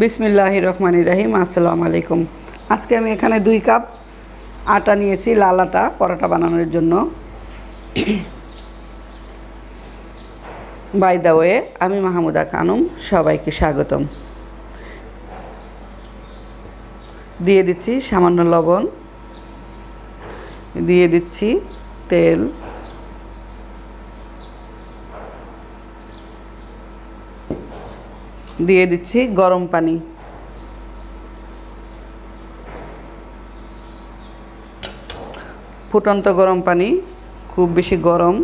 বিসমিল্লাহ রহমান রাহিম, আসসালামু আলাইকুম। আজকে আমি এখানে দুই কাপ আটা নিয়েছি, লাল আটা পরোটা বানানোর জন্য। বাই দা ওয়ে আমি মাহমুদা খানুম, সবাইকে স্বাগতম। দিয়ে দিচ্ছি সামান্য লবণ, দিয়ে দিচ্ছি তেল। দিয়ে দিচ্ছি গরম পানি। ফুটন্ত গরম পানি, খুব বেশি গরম।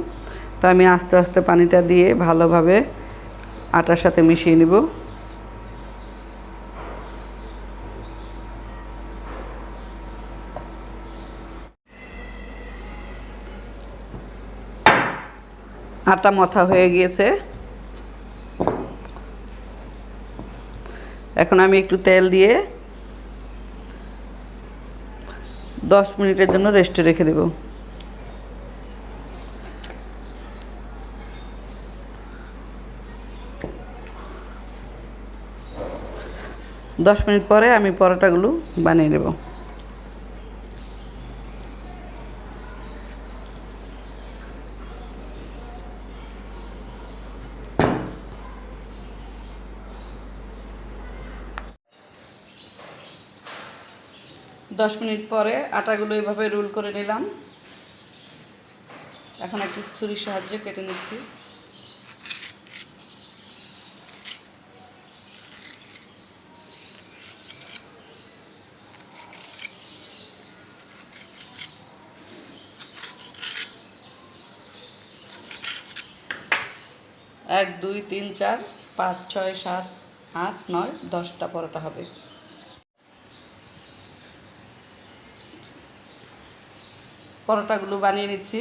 তো আমি আস্তে আস্তে পানিটা দিয়ে ভালোভাবে আটার সাথে মিশিয়ে নিব। আটা মথা হয়ে গিয়েছে। এখন আমি একটু তেল দিয়ে দশ মিনিটের জন্য রেস্টে রেখে দেব। দশ মিনিট পরে আমি পরোটাগুলো বানিয়ে নেব। দশ মিনিট পরে আটাগুলো এভাবে রোল করে নিলাম। এখন একটু ছুরির সাহায্যে কেটে নিচ্ছি। এক, দুই, তিন, চার, পাঁচ, ছয়, সাত, আট, নয়, দশটা পরোটা হবে। পরোটাগুলো বানিয়ে নিচ্ছি।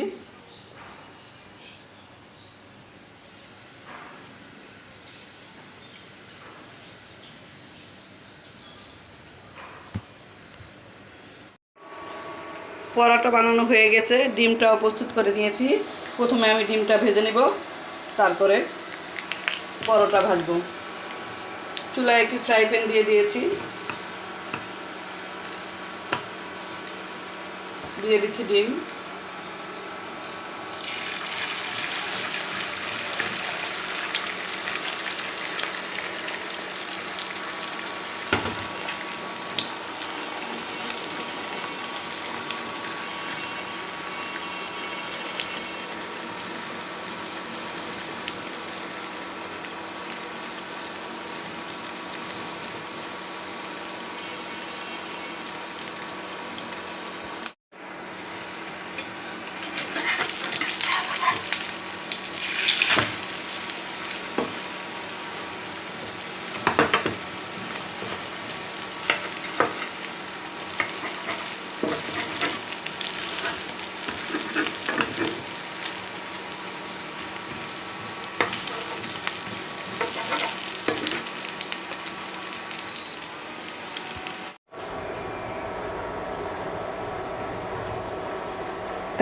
পরোটা বানানো হয়ে গেছে, ডিমটাও প্রস্তুত করে নিয়েছি। প্রথমে আমি ডিমটা ভেজে নেব, তারপরে পরোটা ভাজবো। চুলায় একটি ফ্রাই প্যান দিয়ে দিয়েছি। দিয়ে দিচ্ছি ডিম।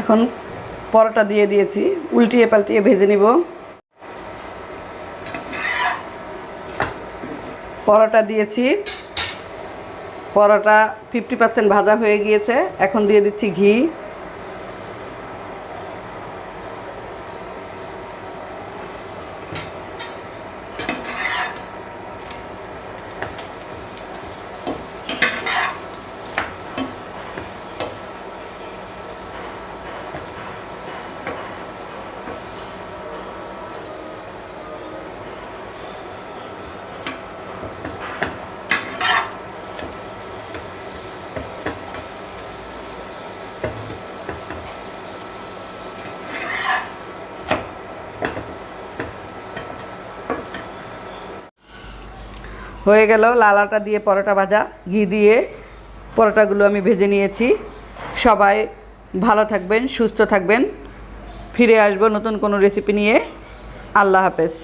এখন পরোটা দিয়ে দিয়েছি, উল্টিয়ে পাল্টিয়ে ভেজে নিব। পরোটা দিয়েছি, পরোটা ফিফটি পার্সেন্ট ভাজা হয়ে গিয়েছে, এখন দিয়ে দিচ্ছি ঘি। হয়ে গেল লাল আটা দিয়ে পরোটা ভাজা, ঘি দিয়ে পরোটাগুলো আমি ভেজে নিয়েছি। সবাই ভালো থাকবেন, সুস্থ থাকবেন। ফিরে আসব নতুন কোনো রেসিপি নিয়ে। আল্লাহ হাফেজ।